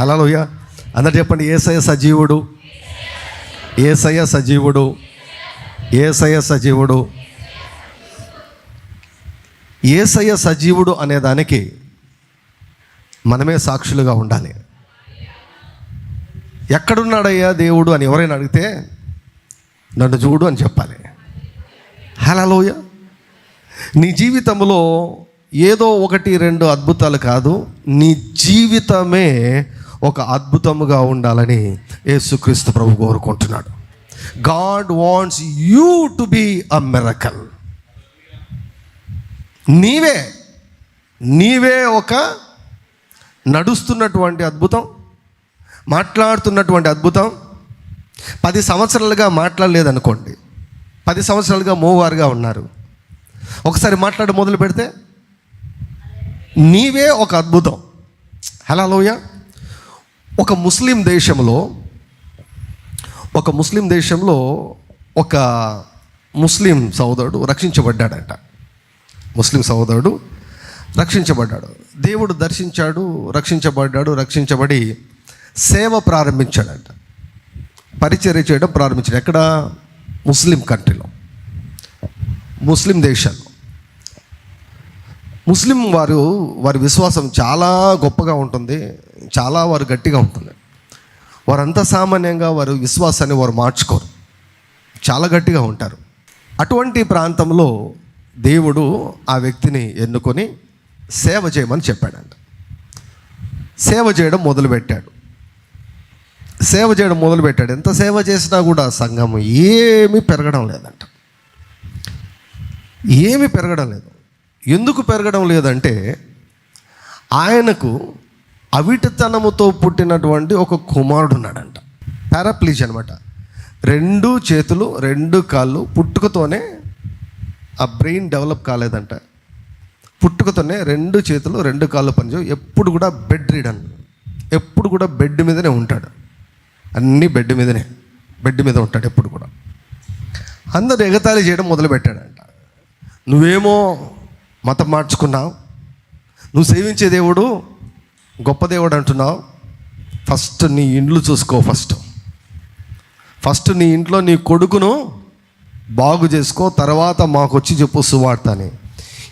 హలోయ అందరు చెప్పండి ఏసయ సజీవుడు. ఏసయ సజీవుడు. ఏసయ సజీవుడు. ఏసయ సజీవుడు అనే దానికి మనమే సాక్షులుగా ఉండాలి. ఎక్కడున్నాడయ్యా దేవుడు అని ఎవరైనా అడిగితే నన్ను చూడు అని చెప్పాలి. హలోయ నీ జీవితంలో ఏదో ఒకటి రెండు అద్భుతాలు కాదు నీ జీవితమే ఒక అద్భుతముగా ఉండాలని యేసుక్రీస్తు ప్రభు కోరుకుంటున్నాడు. God wants you to be a miracle. నీవే నీవే ఒక నడుస్తున్నటువంటి అద్భుతం మాట్లాడుతున్నటువంటి అద్భుతం. పది సంవత్సరాలుగా మాట్లాడలేదనుకోండి పది సంవత్సరాలుగా మోవారుగా ఉన్నారు. ఒకసారి మాట్లాడి మొదలు పెడితే నీవే ఒక అద్భుతం. హలో లోయ ఒక ముస్లిం దేశంలో ఒక ముస్లిం దేశంలో ఒక ముస్లిం సోదరుడు రక్షించబడ్డాడంట. ముస్లిం సోదరుడు రక్షించబడ్డాడు. దేవుడు దర్శించాడు రక్షించబడ్డాడు రక్షించబడి సేవ ప్రారంభించాడంట. పరిచర్య చేయడం ప్రారంభించాడు. ఎక్కడ? ముస్లిం కంట్రీలో. ముస్లిం దేశాల్లో. ముస్లిం వారు వారి విశ్వాసం చాలా గొప్పగా ఉంటుంది. చాలా వారు గట్టిగా ఉంటుంది వారంతా సామాన్యంగా వారు విశ్వాసాన్ని వారు మార్చుకోరు. చాలా గట్టిగా ఉంటారు. అటువంటి ప్రాంతంలో దేవుడు ఆ వ్యక్తిని ఎన్నుకొని సేవ చేయమని చెప్పాడంట. సేవ చేయడం మొదలుపెట్టాడు. సేవ చేయడం మొదలుపెట్టాడు. ఎంత సేవ చేసినా కూడా సంఘం ఏమీ పెరగడం లేదంట. ఏమీ పెరగడం లేదు. ఎందుకు పెరగడం లేదంటే ఆయనకు అవిటితనముతో పుట్టినటువంటి ఒక కుమారుడు ఉన్నాడంట పారాప్లీజ్ అనమాట రెండు చేతులు రెండు కాళ్ళు పుట్టుకతోనే ఆ బ్రెయిన్ డెవలప్ కాలేదంట. పుట్టుకతోనే రెండు చేతులు రెండు కాళ్ళు పనిచేయవు. ఎప్పుడు కూడా బెడ్ రీడన్ ఎప్పుడు కూడా బెడ్ మీదనే ఉంటాడు. అన్నీ బెడ్ మీదనే. బెడ్ మీద ఉంటాడు ఎప్పుడు కూడా. అందరు ఎగతాళి చేయడం మొదలుపెట్టాడంట. నువ్వేమో మతం మార్చుకున్నావు. నువ్వు సేవించే దేవుడు గొప్ప దేవుడు అంటున్నావు. ఫస్ట్ నీ ఇండ్లు చూసుకో ఫస్ట్. ఫస్ట్ నీ ఇంట్లో నీ కొడుకును బాగు చేసుకో తర్వాత మాకు వచ్చి చెప్పు సువార్త అని.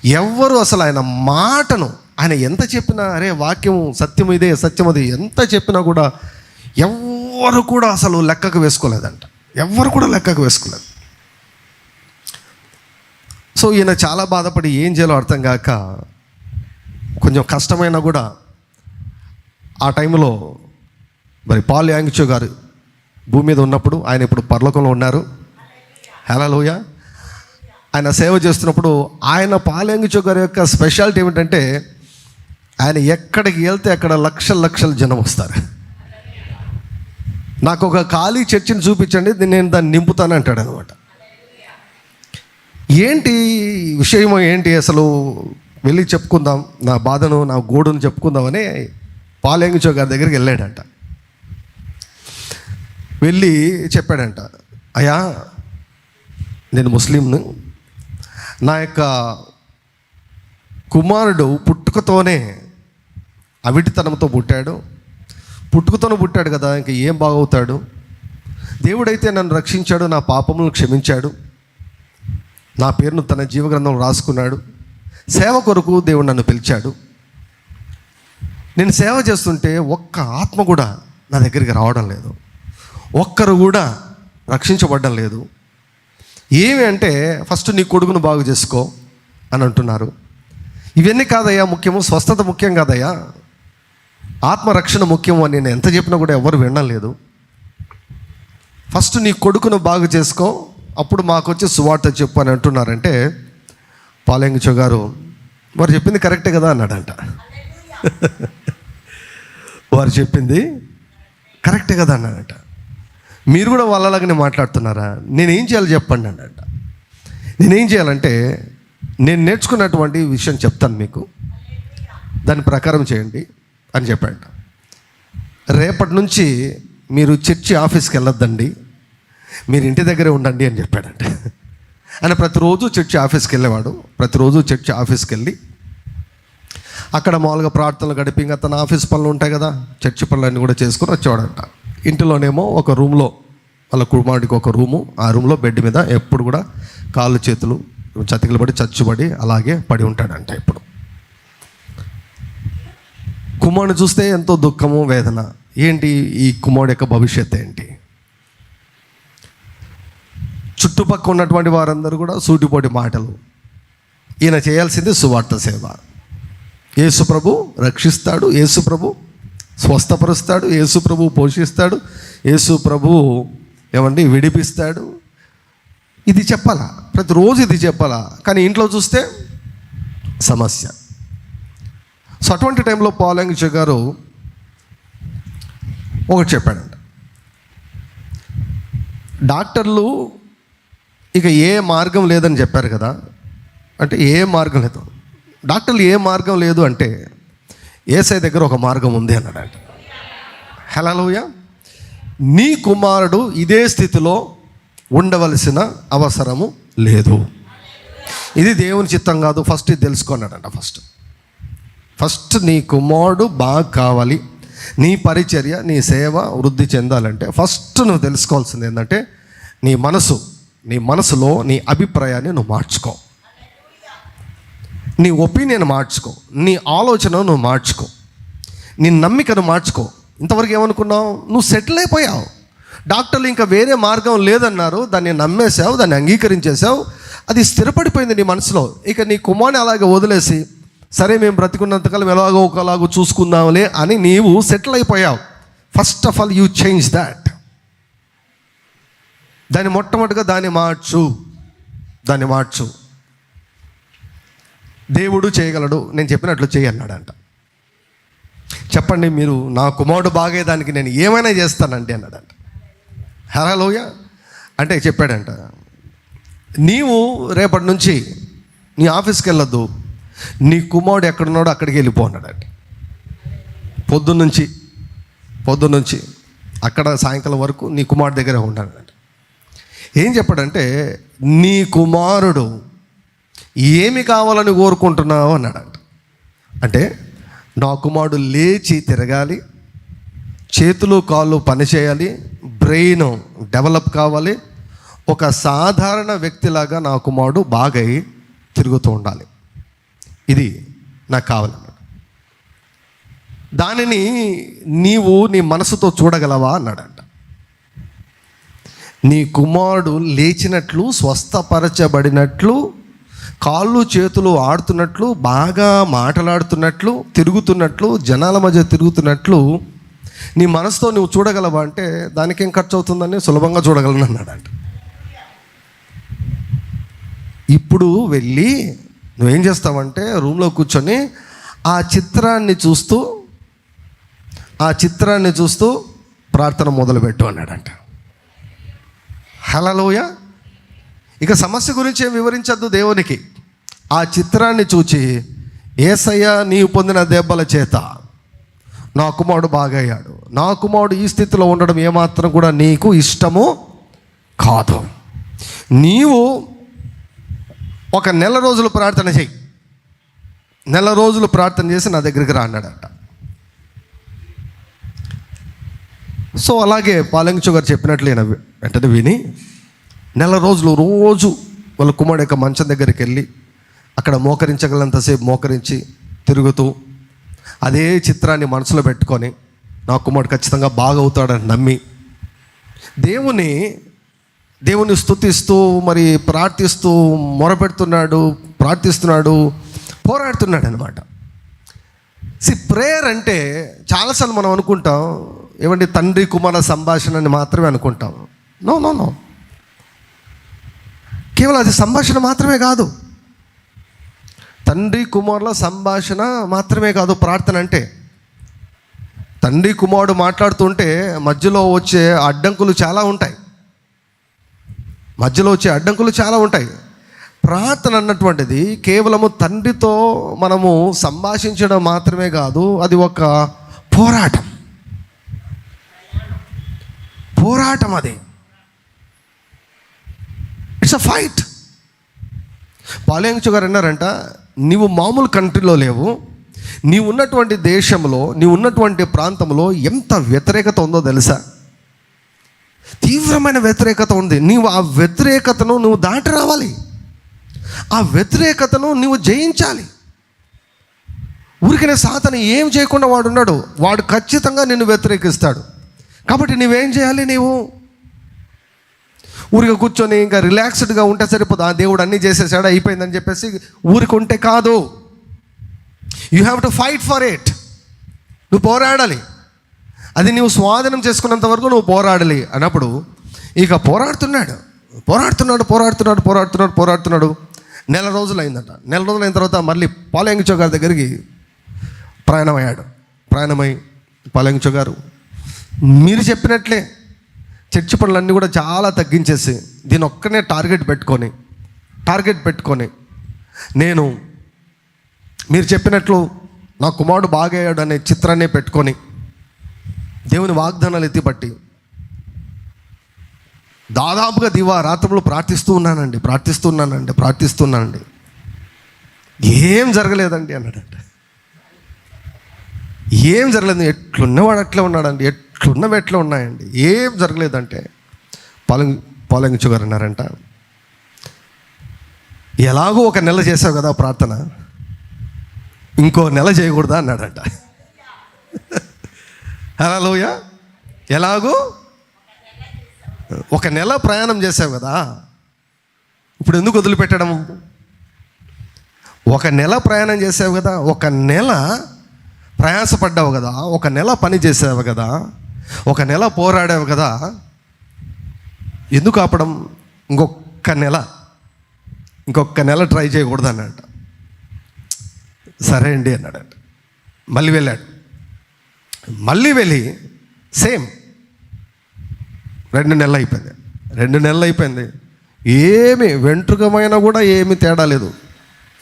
ఎవ్వరు అసలు ఆయన మాటను ఆయన ఎంత చెప్పినా అరే వాక్యం సత్యం ఇదే సత్యం అది ఎంత చెప్పినా కూడా ఎవ్వరు కూడా అసలు లెక్కకు వేసుకోలేదంట. ఎవ్వరు కూడా లెక్కకు వేసుకోలేదు. సో ఈయన చాలా బాధపడి ఏం చేయాలో అర్థం కాక కొంచెం కష్టమైనా కూడా ఆ టైంలో మరి పాల్ యాంగిచో గారు భూమి మీద ఉన్నప్పుడు ఆయన ఇప్పుడు పర్లోకంలో ఉన్నారు. హలోయ ఆయన సేవ చేస్తున్నప్పుడు ఆయన పాల్ యాంగ్చో గారి యొక్క స్పెషాలిటీ ఏమిటంటే ఆయన ఎక్కడికి వెళ్తే అక్కడ లక్షల లక్షల జనం వస్తారు. నాకు ఒక ఖాళీ చర్చిని చూపించండి నేను దాన్ని నింపుతాను అంటాడు అనమాట ఏంటి విషయం ఏంటి అసలు? వెళ్ళి చెప్పుకుందాం నా బాధను నా గోడును చెప్పుకుందామని పాలేంగుచో గారి దగ్గరికి వెళ్ళాడంట. వెళ్ళి చెప్పాడంట అయ్యా నేను ముస్లింను. నా యొక్క కుమారుడు పుట్టుకతోనే అవిటితనంతో పుట్టాడు. పుట్టుకతోనే పుట్టాడు కదా ఇంక ఏం బాగవుతాడు? దేవుడైతే నన్ను రక్షించాడు నా పాపములను క్షమించాడు. నా పేరును తన జీవగ్రంథం రాసుకున్నాడు. సేవ కొరకు దేవుడు నన్ను పిలిచాడు. నేను సేవ చేస్తుంటే ఒక్క ఆత్మ కూడా నా దగ్గరికి రావడం లేదు. ఒక్కరు కూడా రక్షించబడడం లేదు. ఏమి అంటే ఫస్ట్ నీ కొడుకును బాగు చేసుకో అని అంటున్నారు. ఇవన్నీ కాదయ్యా ముఖ్యము స్వస్థత ముఖ్యం కాదయ్యా. ఆత్మరక్షణ ముఖ్యము అని నేను ఎంత చెప్పినా కూడా ఎవరు వినడం లేదు. ఫస్ట్ నీ కొడుకును బాగు చేసుకో అప్పుడు మాకు వచ్చి సువార్త చెప్పు అని అంటున్నారంటే పాలెంగిచో గారు వారు చెప్పింది కరెక్టే కదా అన్నాడంట. వారు చెప్పింది కరెక్టే కదా అన్నాడట మీరు కూడా వాళ్ళలాగానే మాట్లాడుతున్నారా? నేనేం చేయాలి చెప్పండి అన్నట నేనేం చేయాలంటే నేను నేర్చుకున్నటువంటి విషయం చెప్తాను మీకు. దాని ప్రకారం చేయండి అని చెప్పాడు రేపటి నుంచి మీరు చర్చి ఆఫీస్కి వెళ్ళొద్దండి. మీరు ఇంటి దగ్గరే ఉండండి అని చెప్పాడంట. ఆయన ప్రతిరోజు చర్చి ఆఫీస్కి వెళ్ళేవాడు. ప్రతిరోజు చర్చి ఆఫీస్కి వెళ్ళి అక్కడ మామూలుగా ప్రార్థనలు గడిపి ఇంకా తన ఆఫీస్ పనులు ఉంటాయి కదా చర్చి పనులన్నీ కూడా చేసుకుని వచ్చేవాడంట. ఇంటిలోనేమో ఒక రూమ్లో వాళ్ళ కుమారుడికి ఒక రూము ఆ రూమ్లో బెడ్ మీద ఎప్పుడు కూడా కాళ్ళు చేతులు చతికిలు పడి చచ్చుబడి అలాగే పడి ఉంటాడంట ఇప్పుడు. కుమారుడు చూస్తే ఎంతో దుఃఖము వేదన. ఏంటి ఈ కుమారుడు యొక్క భవిష్యత్ ఏంటి? చుట్టుపక్కల ఉన్నటువంటి వారందరూ కూడా సూటిపోటి మాటలు. ఈయన చేయాల్సింది సువార్త సేవ. యేసుప్రభు రక్షిస్తాడు యేసుప్రభు స్వస్థపరుస్తాడు యేసుప్రభు పోషిస్తాడు యేసు ప్రభు ఏమండి విడిపిస్తాడు. ఇది చెప్పాలా? ప్రతిరోజు ఇది చెప్పాలా? కానీ ఇంట్లో చూస్తే సమస్య. సో అటువంటి టైంలో పాలంగిచ గారు ఒకటి చెప్పాడంట. డాక్టర్లు ఇక ఏ మార్గం లేదని చెప్పారు కదా? అంటే ఏ మార్గం లేదు. డాక్టర్లు ఏ మార్గం లేదు అంటే ఏసై దగ్గర ఒక మార్గం ఉంది అన్నాడు హలోయ నీ కుమారుడు ఇదే స్థితిలో ఉండవలసిన అవసరము లేదు. ఇది దేవుని చిత్తం కాదు ఫస్ట్ ఇది తెలుసుకున్నాడంట ఫస్ట్. ఫస్ట్ నీ కుమారుడు బాగా కావాలి నీ పరిచర్య నీ సేవ వృద్ధి చెందాలంటే ఫస్ట్ నువ్వు తెలుసుకోవాల్సింది ఏంటంటే నీ మనసు నీ మనసులో నీ అభిప్రాయాన్ని నువ్వు మార్చుకో. నీ ఒపీనియన్ మార్చుకో నీ ఆలోచన నువ్వు మార్చుకో నీ నమ్మికను మార్చుకో. ఇంతవరకు ఏమనుకున్నావు? నువ్వు సెటిల్ అయిపోయావు. డాక్టర్లు ఇంకా వేరే మార్గం లేదన్నారు. దాన్ని నమ్మేశావు దాన్ని అంగీకరించేశావు. అది స్థిరపడిపోయింది నీ మనసులో. ఇక నీ కుమార్ని అలాగే వదిలేసి సరే మేము బ్రతికున్నంతకాలం ఎలాగో ఒకలాగో చూసుకుందాంలే అని నీవు సెటిల్ అయిపోయావు. First of all you change that దాన్ని మొట్టమొదటిగా దాన్ని మార్చు. దాన్ని మార్చు. దేవుడు చేయగలడు నేను చెప్పినట్లు చేయన్నాడంట చెప్పండి మీరు నా కుమారుడు బాగేదానికి నేను ఏమైనా చేస్తానండి అన్నాడంట. హరాలోయ అంటే చెప్పాడంట నీవు రేపటి నుంచి నీ ఆఫీస్కి వెళ్ళొద్దు నీ కుమారుడు ఎక్కడున్నాడో అక్కడికి వెళ్ళిపో అన్నాడంట. పొద్దున్నుంచి పొద్దున్నుంచి అక్కడ సాయంకాలం వరకు నీ కుమారుడు దగ్గర ఉండాలంట ఏం చెప్పాడంటే నీ కుమారుడు ఏమి కావాలని కోరుకుంటున్నావు అన్నాడంట. అంటే నా కుమారుడు లేచి తిరగాలి చేతులు కాళ్ళు పనిచేయాలి బ్రెయిన్ డెవలప్ కావాలి ఒక సాధారణ వ్యక్తిలాగా నా కుమారుడు బాగై తిరుగుతూ ఉండాలి. ఇది నాకు కావాలన్నాడు. దానిని నీవు నీ మనసుతో చూడగలవా అన్నాడంట. నీ కుమారుడు లేచినట్లు స్వస్థపరచబడినట్లు కాళ్ళు చేతులు ఆడుతున్నట్లు బాగా మాటలాడుతున్నట్లు తిరుగుతున్నట్లు జనాల మధ్య తిరుగుతున్నట్లు నీ మనసుతో నువ్వు చూడగలవా అంటే దానికి ఏం ఖర్చు అవుతుందని సులభంగా చూడగలను అన్నాడంట. ఇప్పుడు వెళ్ళి నువ్వేం చేస్తావంటే రూమ్లో కూర్చొని ఆ చిత్రాన్ని చూస్తూ ఆ చిత్రాన్ని చూస్తూ ప్రార్థన మొదలుపెట్టు అన్నాడంట. హలలోయ ఇక సమస్య గురించి ఏం వివరించద్దు దేవునికి. ఆ చిత్రాన్ని చూచి ఏసయ్య నీవు పొందిన దెబ్బల చేత నా కుమారుడు బాగయ్యాడు. నా కుమారుడు ఈ స్థితిలో ఉండడం ఏమాత్రం కూడా నీకు ఇష్టము కాదు. నీవు ఒక నెల రోజులు ప్రార్థన చేయి నెల రోజులు ప్రార్థన చేసి నా దగ్గరికి రా అన్నాడట. సో అలాగే పాలంచు గారు చెప్పినట్లు ఈయన వెంటనే విని నెల రోజులు రోజు వాళ్ళ కుమారుడు యొక్క మంచం దగ్గరికి వెళ్ళి అక్కడ మోకరించగలంతసేపు మోకరించి తిరుగుతూ అదే చిత్రాన్ని మనసులో పెట్టుకొని నా కుమారుడు ఖచ్చితంగా బాగవుతాడని నమ్మి దేవుని దేవుని స్థుతిస్తూ మరి ప్రార్థిస్తూ మొరపెడుతున్నాడు ప్రార్థిస్తున్నాడు పోరాడుతున్నాడు అనమాట సి ప్రేయర్ అంటే చాలాసార్లు మనం అనుకుంటాం ఏమంటే తండ్రి కుమార సంభాషణ అని మాత్రమే అనుకుంటాం. నో నో నో కేవలం అది సంభాషణ మాత్రమే కాదు. తండ్రి కుమారుల సంభాషణ మాత్రమే కాదు ప్రార్థన అంటే. తండ్రి కుమారుడు మాట్లాడుతుంటే మధ్యలో వచ్చే అడ్డంకులు చాలా ఉంటాయి. మధ్యలో వచ్చే అడ్డంకులు చాలా ఉంటాయి. ప్రార్థన అన్నటువంటిది కేవలము తండ్రితో మనము సంభాషించడం మాత్రమే కాదు అది ఒక పోరాటం. పోరాటం అది. ఇట్స్ అ ఫైట్ పాలయంచు గారు అన్నారంట నీవు మామూలు కంట్రీలో లేవు. నీ ఉన్నటువంటి దేశంలో నీ ఉన్నటువంటి ప్రాంతంలో ఎంత వ్యతిరేకత ఉందో తెలుసా? తీవ్రమైన వ్యతిరేకత ఉంది. నీవు ఆ వ్యతిరేకతను నువ్వు దాటి రావాలి. ఆ వ్యతిరేకతను నువ్వు జయించాలి. ఊరికనే సాతను ఏం చేయకుండా వాడున్నాడు. వాడు ఖచ్చితంగా నిన్ను వ్యతిరేకిస్తాడు. కాబట్టి నువ్వేం చేయాలి నీవు? ఊరిగా కూర్చొని ఇంకా రిలాక్స్డ్గా ఉంటే సరిపోదు. ఆ దేవుడు అన్నీ చేసేసాడు అయిపోయిందని చెప్పేసి ఊరికి ఉంటే కాదు. You have to fight for it నువ్వు పోరాడాలి. అది నువ్వు స్వాధీనం చేసుకున్నంత వరకు నువ్వు పోరాడాలి అన్నప్పుడు ఇక పోరాడుతున్నాడు. పోరాడుతున్నాడు పోరాడుతున్నాడు పోరాడుతున్నాడు పోరాడుతున్నాడు. నెల రోజులు అయిందట నెల రోజులు అయిన తర్వాత మళ్ళీ పాలయంగిచో గారి దగ్గరికి ప్రయాణమయ్యాడు. ప్రయాణమై పాలయంగిచో గారు మీరు చెప్పినట్లే చర్చి పనులన్నీ కూడా చాలా తగ్గించేసి దీని ఒక్కనే టార్గెట్ పెట్టుకొని టార్గెట్ పెట్టుకొని నేను మీరు చెప్పినట్లు నా కుమారుడు బాగయ్యాడు అనే చిత్రాన్ని పెట్టుకొని దేవుని వాగ్దానాలు ఎత్తిపట్టి దాదాపుగా దివారాత్రులు ప్రార్థిస్తూ ఉన్నానండి ప్రార్థిస్తున్నానండి ప్రార్థిస్తున్నానండి ఏం జరగలేదండి అన్నాడంటే. ఏం జరగలేదు. ఎట్లున్నవాడు అట్లే ఉన్నాడండి. ఎట్లున్నవి ఎట్లా ఉన్నాయండి. ఏం జరగలేదంటే పాలంగి పాలంగిచు గారు అన్నారంట. ఎలాగో ఒక నెల చేసావు కదా ప్రార్థన. ఇంకో నెల చేయకూడదా అన్నాడంట. హలోయ ఎలాగో? ఒక నెల ప్రయాణం చేసావు కదా. ఇప్పుడు ఎందుకు వదిలిపెట్టడం? ఒక నెల ప్రయాణం చేసావు కదా. ఒక నెల ప్రయాసపడ్డావు కదా ఒక నెల పని చేసావు కదా ఒక నెల పోరాడావు కదా ఎందుకు ఆపడం? ఇంకొక నెల ఇంకొక నెల ట్రై చేయకూడదు అన్నాడు సరే అండి అన్నాడంట. మళ్ళీ వెళ్ళాడు. మళ్ళీ వెళ్ళి సేమ్ రెండు నెలలు అయిపోయింది. రెండు నెలలు అయిపోయింది. ఏమి వెంట్రుకమైన కూడా ఏమి తేడా లేదు.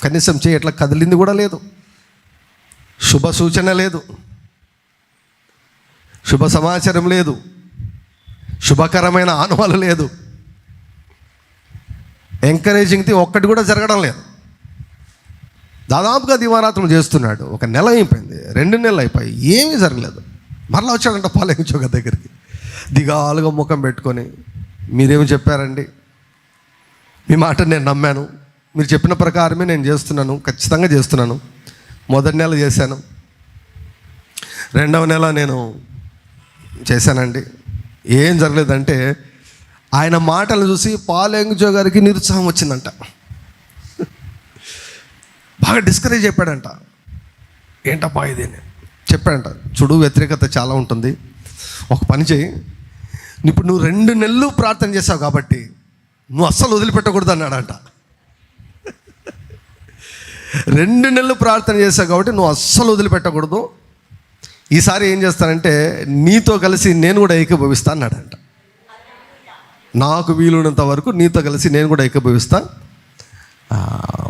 కనీసం చేయట్లా కదిలింది కూడా లేదు. శుభ సూచన లేదు. శుభ సమాచారం లేదు. శుభకరమైన ఆనవాలు లేదు. ఎంకరేజింగ్ ఒక్కటి కూడా జరగడం లేదు. దాదాపుగా దివారాత్రం చేస్తున్నాడు. ఒక నెల అయిపోయింది. రెండు నెలలు అయిపోయి ఏమీ జరగలేదు. మరలా వచ్చాడంట పాలెంచోక దగ్గరికి. దిగాలుగా ముఖం పెట్టుకొని మీరేమి చెప్పారండి? మీ మాట నేను నమ్మాను. మీరు చెప్పిన ప్రకారమే నేను చేస్తున్నాను. ఖచ్చితంగా చేస్తున్నాను. మొదటి నెల చేశాను. రెండవ నెల నేను చేశానండి. ఏం జరగలేదంటే ఆయన మాటలు చూసి పాలేంగుజో గారికి నిరుత్సాహం వచ్చిందంట. బాగా డిస్కరేజ్ చెప్పాడంట. ఏంటప్పా ఇది అని చెప్పాడంట. చూడు వ్యతిరేకత చాలా ఉంటుంది. ఒక పని చేయి. ఇప్పుడు నువ్వు రెండు నెలలు ప్రార్థన చేసావు కాబట్టి నువ్వు అస్సలు వదిలిపెట్టకూడదు అన్నాడంట. రెండు నెలలు ప్రార్థన చేశావు కాబట్టి నువ్వు అస్సలు వదిలిపెట్టకూడదు. ఈసారి ఏం చేస్తానంటే నీతో కలిసి నేను కూడా ఏకీభవిస్తా అన్నాడంట. నాకు వీలున్నంత వరకు నీతో కలిసి నేను కూడా ఏకీభవిస్తా.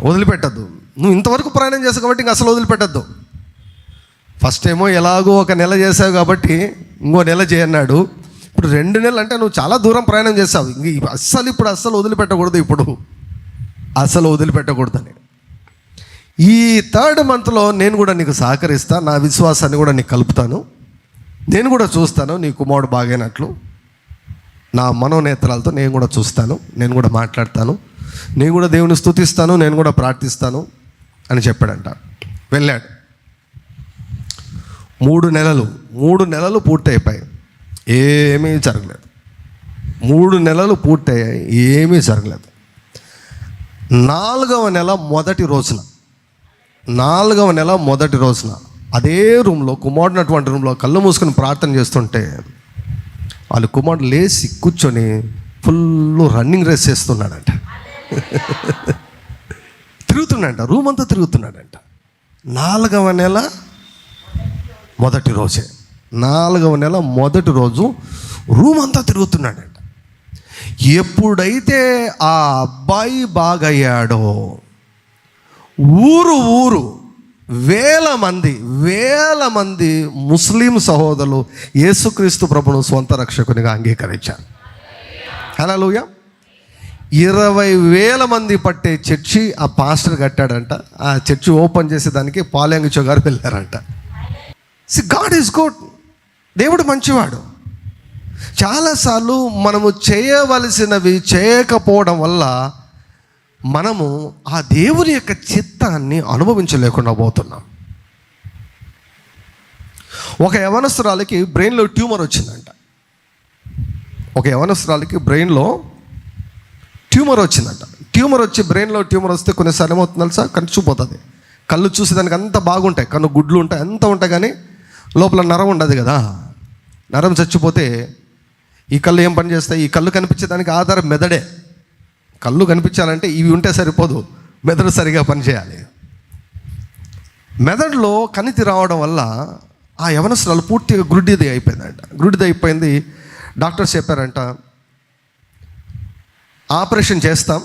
వదిలిపెట్టద్దు. నువ్వు ఇంతవరకు ప్రయాణం చేసావు కాబట్టి ఇంక అసలు వదిలిపెట్టద్దు. ఫస్ట్ ఏమో ఎలాగో ఒక నెల చేసావు కాబట్టి ఇంకో నెల చేయన్నాడు ఇప్పుడు రెండు నెలలు అంటే నువ్వు చాలా దూరం ప్రయాణం చేసావు ఇంక అస్సలు ఇప్పుడు అస్సలు వదిలిపెట్టకూడదు ఇప్పుడు. అస్సలు వదిలిపెట్టకూడదని. ఈ థర్డ్ మంత్లో నేను కూడా నీకు సహకరిస్తా నా విశ్వాసాన్ని కూడా నీకు కలుపుతాను. నేను కూడా చూస్తాను నీ కుమారుడు బాగైనట్లు. నా మనోనేత్రాలతో నేను కూడా చూస్తాను నేను కూడా మాట్లాడతాను. నేను కూడా దేవుని స్థుతిస్తాను నేను కూడా ప్రార్థిస్తాను అని చెప్పాడంట. వెళ్ళాడు. మూడు నెలలు మూడు నెలలు పూర్తయిపోయాయి. ఏమీ జరగలేదు. మూడు నెలలు పూర్తయ్యాయి ఏమీ జరగలేదు. నాలుగవ నెల మొదటి రోజున నాలుగవ నెల మొదటి రోజున అదే రూమ్లో కుమారుడినటువంటి రూమ్లో కళ్ళు మూసుకొని ప్రార్థన చేస్తుంటే వాళ్ళు కుమారుడు లేచి కూర్చొని ఫుల్ రన్నింగ్ రేస్ చేస్తున్నాడంట. తిరుగుతున్నాడంట రూమ్ అంతా తిరుగుతున్నాడంట. నాలుగవ నెల మొదటి రోజే. నాలుగవ నెల మొదటి రోజు రూమ్ అంతా తిరుగుతున్నాడంట. ఎప్పుడైతే ఆ అబ్బాయి బాగయ్యాడో ఊరు ఊరు వేల మంది వేల మంది ముస్లిం సహోదరులు యేసుక్రీస్తు ప్రభును స్వంత రక్షకునిగా అంగీకరించారు. హలోయ ఇరవై వేల మంది పట్టే చర్చి ఆ పాస్టర్ కట్టాడంట. ఆ చర్చి ఓపెన్ చేసేదానికి పాలయంగిచో గారు వెళ్ళారంట. సి గాడ్ ఈజ్ గుడ్ దేవుడు మంచివాడు. చాలాసార్లు మనము చేయవలసినవి చేయకపోవడం వల్ల మనము ఆ దేవుని యొక్క చిత్తాన్ని అనుభవించలేకుండా పోతున్నాం. ఒక యవనస్తురాలకి బ్రెయిన్లో ట్యూమర్ వచ్చిందంట. ఒక యవనస్తురాలకి బ్రెయిన్లో ట్యూమర్ వచ్చిందంట. ట్యూమర్ వచ్చి బ్రెయిన్లో ట్యూమర్ వస్తే కొన్నిసార్లు ఏమవుతుంది తెలుసా కన్ను చూపోతుంది. కళ్ళు చూసేదానికి అంత బాగుంటాయి. కన్ను గుడ్లు ఉంటాయి అంత ఉంటాయి కానీ లోపల నరం ఉండదు కదా. నరం చచ్చిపోతే ఈ కళ్ళు ఏం పని చేస్తాయి? ఈ కళ్ళు కనిపించేదానికి ఆధారం మెదడే. కళ్ళు కనిపించాలంటే ఇవి ఉంటే సరిపోదు. మెదడు సరిగా పనిచేయాలి. మెదడులో కణితి రావడం వల్ల ఆ యవనస్తురాలు పూర్తిగా గ్రుడ్డిది అయిపోయిందంట. గ్రుడ్డిది అయిపోయింది. డాక్టర్స్ చెప్పారంట ఆపరేషన్ చేస్తాం.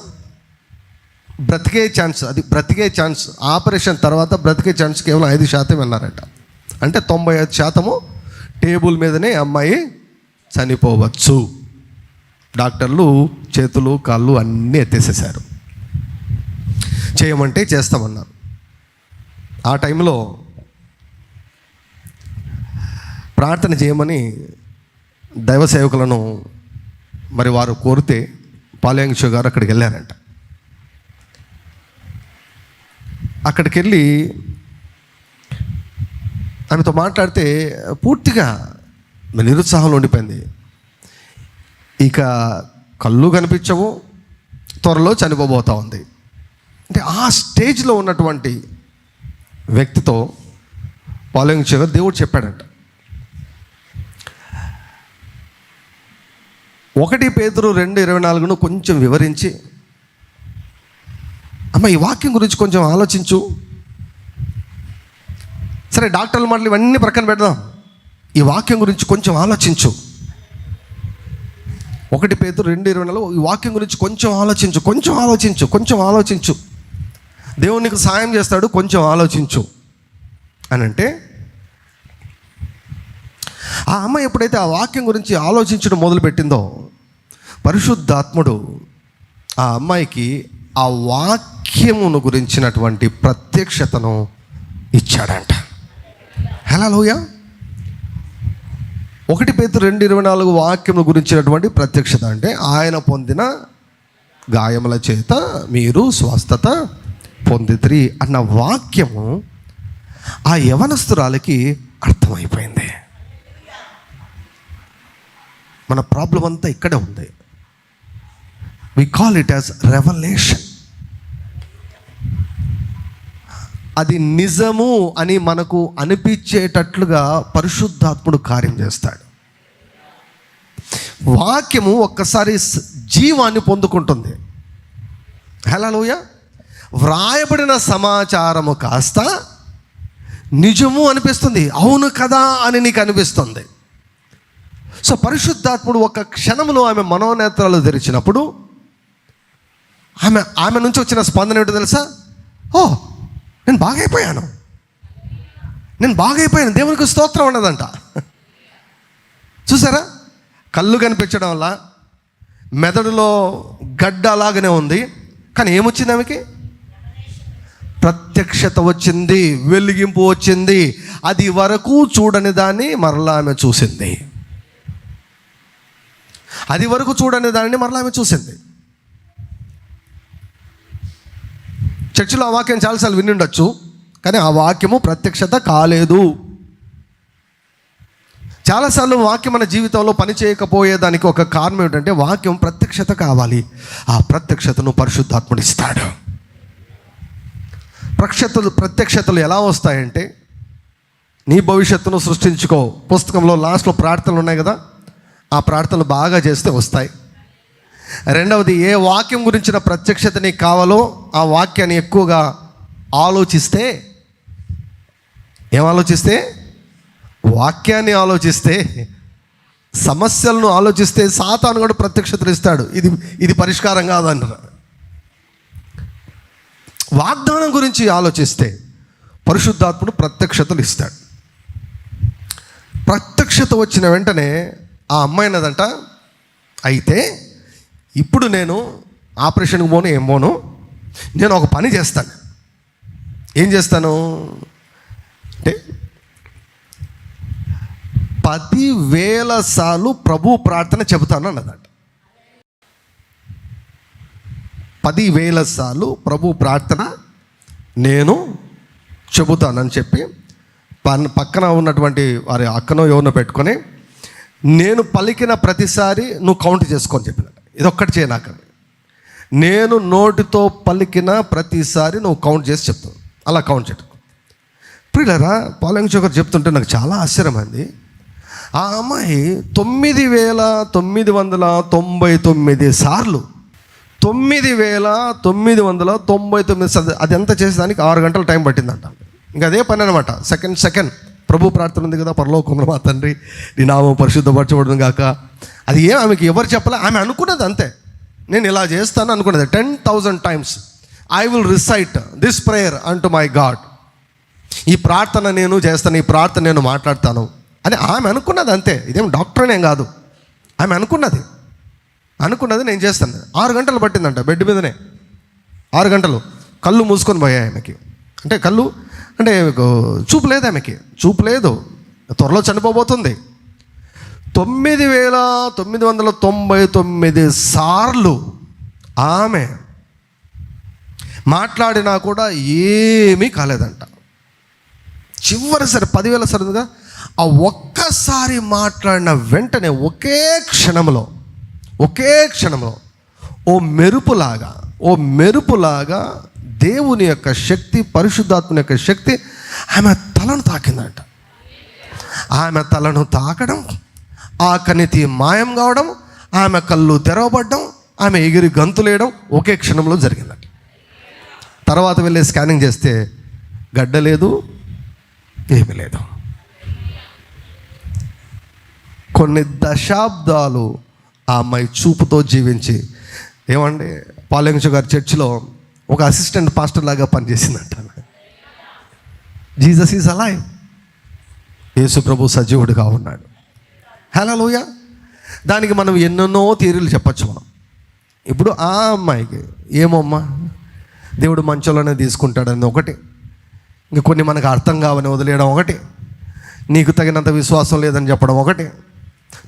బ్రతికే ఛాన్స్ అది బ్రతికే ఛాన్స్. ఆపరేషన్ తర్వాత బ్రతికే ఛాన్స్ కేవలం ఐదు శాతం అన్నారట. అంటే తొంభై ఐదు శాతము టేబుల్ మీదనే అమ్మాయి చనిపోవచ్చు. డాక్టర్లు చేతులు కాళ్ళు అన్నీ ఎత్తేసేశారు. చేయమంటే చేస్తామన్నారు. ఆ టైంలో ప్రార్థన చేయమని దైవ సేవకులను మరి వారు కోరితే పాలయాంశ గారు అక్కడికి వెళ్ళారంట. అక్కడికి వెళ్ళి ఆమెతో మాట్లాడితే పూర్తిగా నిరుత్సాహంలో ఉండిపోయింది. ఇక కళ్ళు కనిపించవు త్వరలో చనిపోబోతా ఉంది. అంటే ఆ స్టేజ్లో ఉన్నటువంటి వ్యక్తితో పాలయంశ దేవుడు చెప్పాడంట. ఒకటి పేదరు రెండు ఇరవై నాలుగును కొంచెం వివరించి అమ్మ ఈ వాక్యం గురించి కొంచెం ఆలోచించు. సరే డాక్టర్ల మాటలు ఇవన్నీ ప్రక్కన పెడదాం. ఈ వాక్యం గురించి కొంచెం ఆలోచించు. ఒకటి పేరు రెండు ఇరవై నెలలు ఈ వాక్యం గురించి కొంచెం ఆలోచించు కొంచెం ఆలోచించు కొంచెం ఆలోచించు. దేవుడు నీకు సాయం చేస్తాడు కొంచెం ఆలోచించు. అని అంటే ఆ అమ్మాయి ఎప్పుడైతే ఆ వాక్యం గురించి ఆలోచించడం మొదలుపెట్టిందో పరిశుద్ధాత్ముడు ఆ అమ్మాయికి ఆ వాక్యమును గురించినటువంటి ప్రత్యక్షతను ఇచ్చాడంట. హలో లోయా ఒకటి పేరు రెండు ఇరవై నాలుగు వాక్యముల గురించినటువంటి ప్రత్యక్షత అంటే ఆయన పొందిన గాయముల చేత మీరు స్వస్థత పొందితిరి అన్న వాక్యము ఆ యవనస్తురాలకి అర్థమైపోయింది. మన ప్రాబ్లం అంతా ఇక్కడే ఉంది. We call it as revolution అది నిజము అని మనకు అనిపించేటట్లుగా పరిశుద్ధాత్ముడు కార్యం చేస్తాడు. వాక్యము ఒక్కసారి జీవాన్ని పొందుకుంటుంది. హలోయ వ్రాయబడిన సమాచారము కాస్త నిజము అనిపిస్తుంది. అవును కదా అని నీకు అనిపిస్తుంది. సో పరిశుద్ధాత్ముడు ఒక క్షణంలో ఆమె మనోనేత్రాలు తెరిచినప్పుడు ఆమె ఆమె నుంచి వచ్చిన స్పందన ఏంటో తెలుసా? ఓ నేను బాగైపోయాను. నేను బాగైపోయాను. దేవునికి స్తోత్రం ఉండదంట చూసారా? కళ్ళు కనిపించడం వల్ల మెదడులో గడ్డ అలాగనే ఉంది. కానీ ఏమొచ్చింది ఆమెకి? ప్రత్యక్షత వచ్చింది వెలిగింపు వచ్చింది. అది వరకు చూడని దాన్ని మరలా ఆమె చూసింది. అది వరకు చూడని దానిని మరలా ఆమె చూసింది. చర్చిలో ఆ వాక్యం చాలాసార్లు విని ఉండొచ్చు కానీ ఆ వాక్యము ప్రత్యక్షత కాలేదు. చాలాసార్లు వాక్యం మన జీవితంలో పని చేయకపోయేదానికి ఒక కారణం ఏంటంటే వాక్యం ప్రత్యక్షత కావాలి. ఆ ప్రత్యక్షతను పరిశుద్ధాత్ముడు ఇస్తాడు. ప్రక్షతలు ప్రత్యక్షతలు ఎలా వస్తాయంటే నీ భవిష్యత్తును సృష్టించుకో. పుస్తకంలో లాస్ట్లో ప్రార్థనలు ఉన్నాయి కదా ఆ ప్రార్థనలు బాగా చేస్తే వస్తాయి. రెండవది ఏ వాక్యం గురించిన ప్రత్యక్షత నీకు కావాలో ఆ వాక్యాన్ని ఎక్కువగా ఆలోచిస్తే ఏం ఆలోచిస్తే వాక్యాన్ని ఆలోచిస్తే సమస్యలను ఆలోచిస్తే సాతాను కూడా ప్రత్యక్షతలు ఇస్తాడు. ఇది ఇది పరిష్కారం కాదంటారు వాగ్దానం గురించి ఆలోచిస్తే పరిశుద్ధాత్ముడు ప్రత్యక్షతలు ఇస్తాడు. ప్రత్యక్షత వచ్చిన వెంటనే ఆ అమ్మాయినదంట అయితే ఇప్పుడు నేను ఆపరేషన్కి పోను ఏం పోను? నేను ఒక పని చేస్తాను. ఏం చేస్తాను? అంటే పదివేల సార్లు ప్రభు ప్రార్థన చెబుతాను అన్నదట పదివేల సార్లు ప్రభు ప్రార్థన నేను చెబుతానని చెప్పి పన్ పక్కన ఉన్నటువంటి వారి అక్కనో ఎవరినో పెట్టుకొని నేను పలికిన ప్రతిసారి నువ్వు కౌంట్ చేసుకొని చెప్పినట్టు. ఇది ఒక్కటి నేను నోటితో పలికిన ప్రతిసారి నువ్వు కౌంట్ చేసి చెప్తావు. అలా కౌంట్ చేయటం. ప్రియులరా పాలంగ్ చోకర్ చెప్తుంటే నాకు చాలా ఆశ్చర్యమైంది. ఆ అమ్మాయి తొమ్మిది వేల తొమ్మిది వందల తొంభై తొమ్మిది సార్లు తొమ్మిది వేల తొమ్మిది వందల తొంభై తొమ్మిది సార్లు అది ఎంత చేసేదానికి ఆరు గంటల టైం పట్టిందంట. ఇంకా అదే పని అనమాట సెకండ్ సెకండ్. ప్రభు ప్రార్థన ఉంది కదా పరలోకంలో మా తండ్రి నీ నామం పరిశుద్ధపరచబడును గాక. అది ఏం ఆమెకి ఎవరు చెప్పలే ఆమె అనుకున్నది అంతే. నేను ఇలా చేస్తాను అనుకున్నది. Ten thousand times I will recite this prayer unto my God ఈ ప్రార్థన నేను చేస్తాను ఈ ప్రార్థన నేను మాట్లాడతాను. అని ఆమె అనుకున్నది అంతే. ఇదేం డాక్టర్ కాదు. ఆమె అనుకున్నది. అనుకున్నది నేను చేస్తాను. ఆరు గంటలు పట్టిందంట బెడ్ మీదనే. ఆరు గంటలు. కళ్ళు మూసుకొని పోయాయి ఆమెకి. అంటే కళ్ళు అంటే చూపు లేదు ఆమెకి. చూపు లేదు. త్వరలో చనిపోబోతుంది. తొమ్మిది వేల తొమ్మిది వందల తొంభై తొమ్మిది సార్లు ఆమె మాట్లాడినా కూడా ఏమీ కాలేదంట. చివరిసారి పదివేల సరిగా ఆ ఒక్కసారి మాట్లాడిన వెంటనే ఒకే క్షణంలో ఒకే క్షణంలో ఓ మెరుపులాగా ఓ మెరుపులాగా దేవుని యొక్క శక్తి పరిశుద్ధాత్మని యొక్క శక్తి ఆమె తలను తాకిందంట. ఆమె తలను తాకడం ఆ కనితి మాయం కావడం ఆమె కళ్ళు తెరవబడ్డం ఆమె ఎగిరి గంతులేయడం ఒకే క్షణంలో జరిగిందట. తర్వాత వెళ్ళి స్కానింగ్ చేస్తే గడ్డ లేదు ఏమీ లేదు. కొన్ని దశాబ్దాలు ఆ అమ్మాయి చూపుతో జీవించి ఏమండి పాలెంచు గారి చర్చిలో ఒక అసిస్టెంట్ పాస్టర్ లాగా పనిచేసిందంట జీసస్ ఈజ్ అలైవ్ యేసు ప్రభు సజీవుడిగా ఉన్నాడు. హలో లోయ దానికి మనం ఎన్నెన్నో థియరీలు చెప్పచ్చు మనం. ఇప్పుడు ఆ అమ్మాయికి ఏమమ్మా? దేవుడు మంచంలోనే తీసుకుంటాడని ఒకటి. ఇంక కొన్ని మనకు అర్థం కావని వదిలేయడం ఒకటి. నీకు తగినంత విశ్వాసం లేదని చెప్పడం ఒకటి.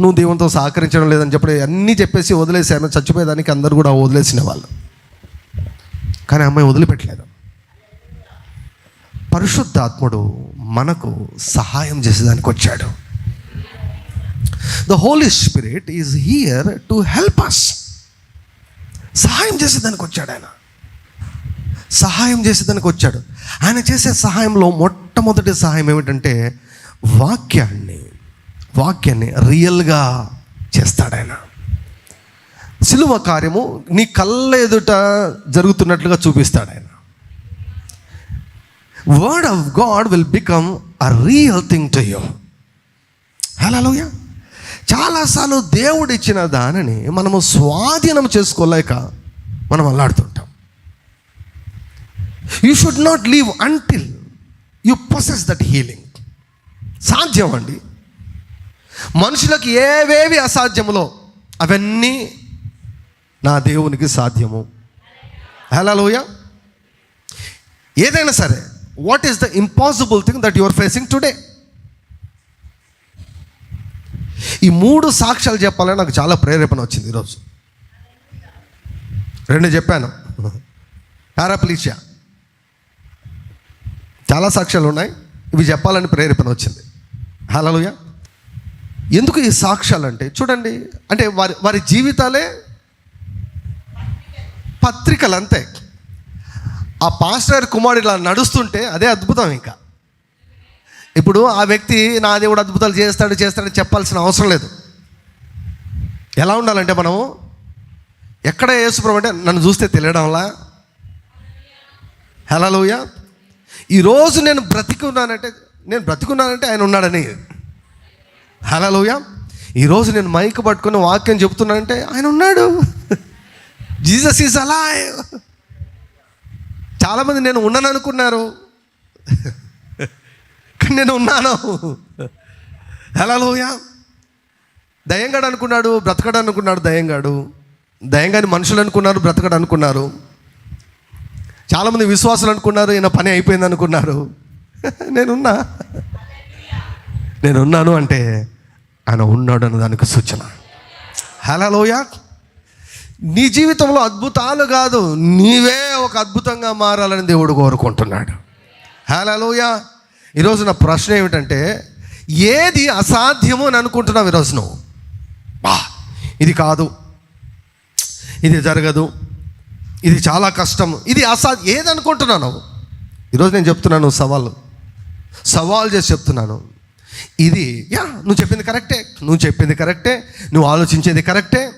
నువ్వు దేవునితో సహకరించడం లేదని చెప్పడం అన్నీ చెప్పేసి వదిలేసాను చచ్చిపోయేదానికి అందరు కూడా వదిలేసిన వాళ్ళు. కానీ అమ్మాయి వదిలిపెట్టలేదు. పరిశుద్ధాత్ముడు మనకు సహాయం చేసేదానికి వచ్చాడు. The holy spirit is here to help us సహాయం చేసేదానికి వచ్చాడు ఆయన. సహాయం చేసేదానికి వచ్చాడు. ఆయన చేసే సహాయంలో మొట్టమొదటి సహాయం ఏమిటంటే వాక్యాన్ని వాక్యాన్ని రియల్గా చేస్తాడు ఆయన. సిలువ కార్యము నీ కళ్ళ ఎదుట జరుగుతున్నట్లుగా చూపిస్తాడు ఆయన. Word of God will become a real thing to you హలోయ చాలాసార్లు దేవుడు ఇచ్చిన దానిని మనము స్వాధీనం చేసుకోలేక మనం అల్లాడుతుంటాం. You should not leave until you process that healing సాధ్యం అండి. మనుషులకు ఏవేవి అసాధ్యములో అవన్నీ నా దేవునికి సాధ్యము. హలోయ ఏదైనా సరే what is the impossible thing that you are facing today ఈ మూడు సాక్ష్యాలు చెప్పాలని నాకు చాలా ప్రేరేపణ వచ్చింది ఈరోజు. రెండు చెప్పాను. పారాప్లీషియా చాలా సాక్ష్యాలు ఉన్నాయి. ఇవి చెప్పాలని ప్రేరేపణ వచ్చింది. హలోయ ఎందుకు ఈ సాక్ష్యాలు అంటే చూడండి అంటే వారి వారి జీవితాలే పత్రికలు అంతే ఆ పాస్టర్ కుమారుడు ఇలా నడుస్తుంటే అదే అద్భుతం ఇంకా. ఇప్పుడు ఆ వ్యక్తి నా దేవుడు అద్భుతాలు చేస్తాడు చేస్తాడని చెప్పాల్సిన అవసరం లేదు. ఎలా ఉండాలంటే మనము ఎక్కడ యేసుప్రభు అంటే నన్ను చూస్తే తెలియడంలా హలోయ ఈరోజు నేను బ్రతికున్నానంటే నేను బ్రతికున్నానంటే ఆయన ఉన్నాడని. హలోయ ఈరోజు నేను మైక్ పట్టుకుని వాక్యం చెబుతున్నానంటే ఆయన ఉన్నాడు. జీసస్ ఈజ్ అలా చాలామంది నేను ఉన్నాను అనుకున్నారు కానీ నేను ఉన్నాను. హలోయ దయ్యంగాడు అనుకున్నాడు బ్రతకడు అనుకున్నాడు దయ్యంగాడు. దయంగాని మనుషులు అనుకున్నారు బ్రతకడు అనుకున్నారు. చాలామంది విశ్వాసులు అనుకున్నారు ఈయన పని అయిపోయింది అనుకున్నారు. నేనున్నా. నేనున్నాను అంటే ఆయన ఉన్నాడు అన్న దానికి సూచన. హలోయ నీ జీవితంలో అద్భుతాలు కాదు నీవే ఒక అద్భుతంగా మారాలని దేవుడు కోరుకుంటున్నాడు. హలోయ ఈరోజు నా ప్రశ్న ఏమిటంటే ఏది అసాధ్యము అని అనుకుంటున్నావు ఈరోజు నువ్వు బా ఇది కాదు. ఇది జరగదు. ఇది చాలా కష్టం ఇది అసాధ్యం ఏది అనుకుంటున్నాను ఈరోజు నేను చెప్తున్నాను సవాళ్ళు సవాల్ చేసి చెప్తున్నాను. ఇది యా నువ్వు చెప్పింది కరెక్టే. నువ్వు చెప్పింది కరెక్టే. నువ్వు ఆలోచించేది కరెక్టే.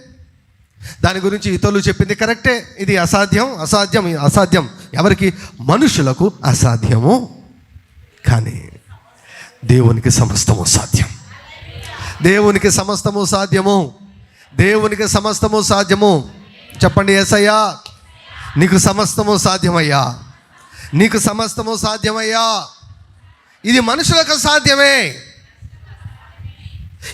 దాని గురించి ఇతరులు చెప్పింది కరెక్టే. ఇది అసాధ్యం అసాధ్యం అసాధ్యం. ఎవరికి? మనుషులకు అసాధ్యము కానీ దేవునికి సమస్తము సాధ్యం. దేవునికి సమస్తము సాధ్యము. దేవునికి సమస్తము సాధ్యము. చెప్పండి ఏసయ్యా నీకు సమస్తము సాధ్యమయ్యా. నీకు సమస్తము సాధ్యమయ్యా. ఇది మనుషులకు సాధ్యమే.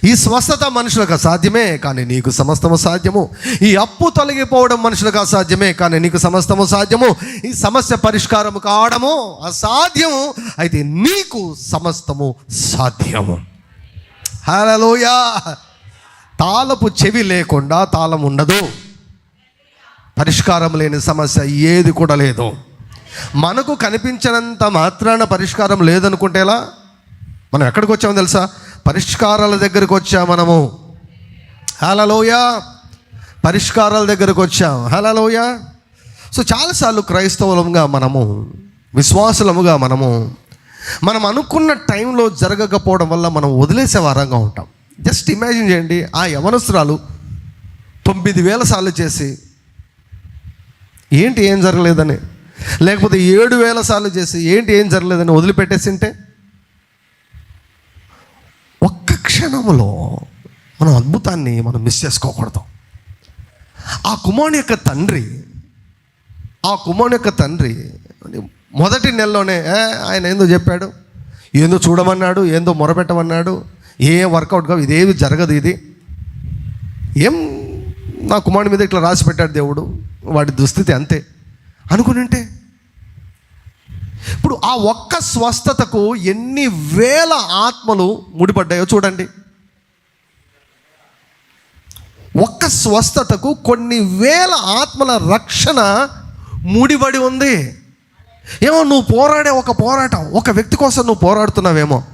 ఈ స్వస్థత మనుషులకు అసాధ్యమే కానీ నీకు సమస్తము సాధ్యము. ఈ అప్పు తొలగిపోవడం మనుషులకు అసాధ్యమే కానీ నీకు సమస్తము సాధ్యము. ఈ సమస్య పరిష్కారం కావడము అసాధ్యము అయితే నీకు సమస్తము సాధ్యము. హలోయా తాళపు చెవి లేకుండా తాళం ఉండదు. పరిష్కారం లేని సమస్య ఏది కూడా లేదు. మనకు కనిపించినంత మాత్రాన పరిష్కారం లేదనుకుంటేలా మనం ఎక్కడికి వచ్చామో తెలుసా? పరిష్కారాల దగ్గరకు వచ్చాం మనము. హలలోయ పరిష్కారాల దగ్గరకు వచ్చాం. హలలోయ సో చాలాసార్లు క్రైస్తవులముగా మనము విశ్వాసులముగా మనము మనం అనుకున్న టైంలో జరగకపోవడం వల్ల మనం వదిలేసే వారంగా ఉంటాం. జస్ట్ ఇమాజిన్ చేయండి ఆ యవనస్తురాలు తొమ్మిది వేల సార్లు చేసి ఏంటి ఏం జరగలేదని? లేకపోతే ఏడు వేల సార్లు చేసి ఏంటి ఏం జరగలేదని వదిలిపెట్టేసింటే ఒక్క క్షణంలో మనం అద్భుతాన్ని మనం మిస్ చేసుకోకూడదు. ఆ కుమారుని యొక్క తండ్రి ఆ కుమారుని యొక్క తండ్రి మొదటి నెలలోనే ఆయన ఏందో చెప్పాడు? ఏందో చూడమన్నాడు ఏందో మొరపెట్టమన్నాడు ఏ వర్కౌట్ కావు ఇదేవి జరగదు ఇది. ఏం నా కుమారుడి మీద ఇట్లా రాసి పెట్టాడు దేవుడు? వాడి దుస్థితి అంతే. అనుకుని ఉంటే ఇప్పుడు ఆ ఒక్క స్వస్థతకు ఎన్ని వేల ఆత్మలు ముడిపడ్డాయో చూడండి. ఒక్క స్వస్థతకు కొన్ని వేల ఆత్మల రక్షణ ముడిపడి ఉంది. ఏమో నువ్వు పోరాడే ఒక పోరాటం ఒక వ్యక్తి కోసం నువ్వు పోరాడుతున్నావేమో.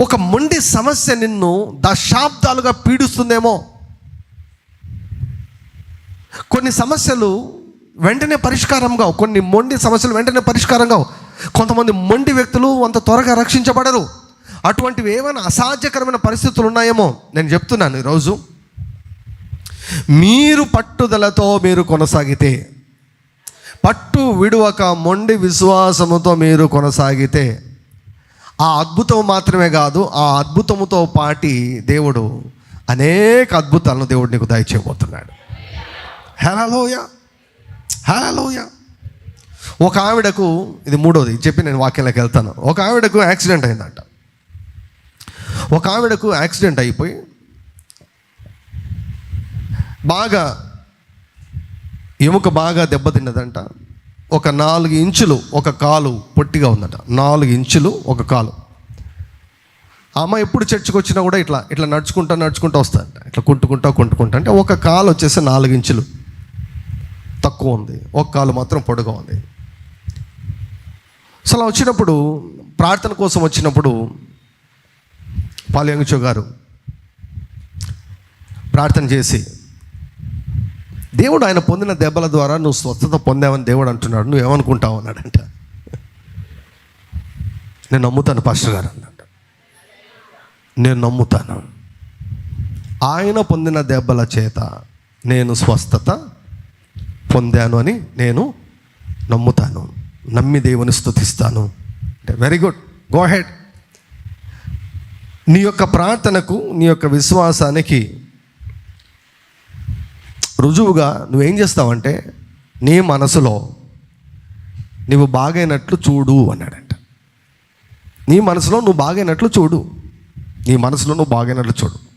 ఒక మొండి సమస్య నిన్ను దశాబ్దాలుగా పీడిస్తుందేమో. కొన్ని సమస్యలు వెంటనే పరిష్కారం కావు. కొన్ని మొండి సమస్యలు వెంటనే పరిష్కారం కావు. కొంతమంది మొండి వ్యక్తులు అంత త్వరగా రక్షించబడరు. అటువంటివి ఏమైనా అసాధ్యకరమైన పరిస్థితులు ఉన్నాయేమో నేను చెప్తున్నాను ఈరోజు. మీరు పట్టుదలతో మీరు కొనసాగితే పట్టు విడువక మొండి విశ్వాసముతో మీరు కొనసాగితే ఆ అద్భుతం మాత్రమే కాదు ఆ అద్భుతముతో పాటి దేవుడు అనేక అద్భుతాలను దేవుడు నీకు దయచేయబోతున్నాడు. హలోయ హలోయ ఒక ఆవిడకు ఇది మూడోది చెప్పి నేను వాక్యంలోకి వెళ్తాను. ఒక ఆవిడకు యాక్సిడెంట్ అయిందంట. ఒక ఆవిడకు యాక్సిడెంట్ అయిపోయి బాగా ఎముక బాగా దెబ్బతిన్నదంట ఒక నాలుగు ఇంచులు ఒక కాలు పొట్టిగా ఉందట. నాలుగు ఇంచులు ఒక కాలు. అమ్మ ఎప్పుడు చర్చికి వచ్చినా కూడా ఇట్లా ఇట్లా నడుచుకుంటా నడుచుకుంటూ వస్తాడంట ఇట్లా కుంటుకుంటా కుంటుకుంటా. అంటే ఒక కాలు వచ్చేసి నాలుగు ఇంచులు. తక్కువ ఉంది. ఒక కాలు మాత్రం పొడుగా ఉంది. సో అలా వచ్చినప్పుడు ప్రార్థన కోసం వచ్చినప్పుడు పాలయంగుచో గారు ప్రార్థన చేసి దేవుడు ఆయన పొందిన దెబ్బల ద్వారా నువ్వు స్వస్థత పొందావని దేవుడు అంటున్నాడు. నువ్వు ఏమనుకుంటావు? అన్నాడంట. నేను నమ్ముతాను పాస్టర్ గారు అన్నాడు నేను నమ్ముతాను. ఆయన పొందిన దెబ్బల చేత నేను స్వస్థత పొందాను అని నేను నమ్ముతాను. నమ్మి దేవుని స్తుతిస్తాను. అంటే వెరీ గుడ్ గో హెడ్ నీ యొక్క ప్రార్థనకు నీ యొక్క విశ్వాసానికి రుజువుగా నువ్వేం చేస్తావంటే నీ మనసులో నువ్వు బాగైనట్లు చూడు అన్నాడంట. నీ మనసులో నువ్వు బాగైనట్లు చూడు. నీ మనసులో నువ్వు బాగైనట్లు చూడు.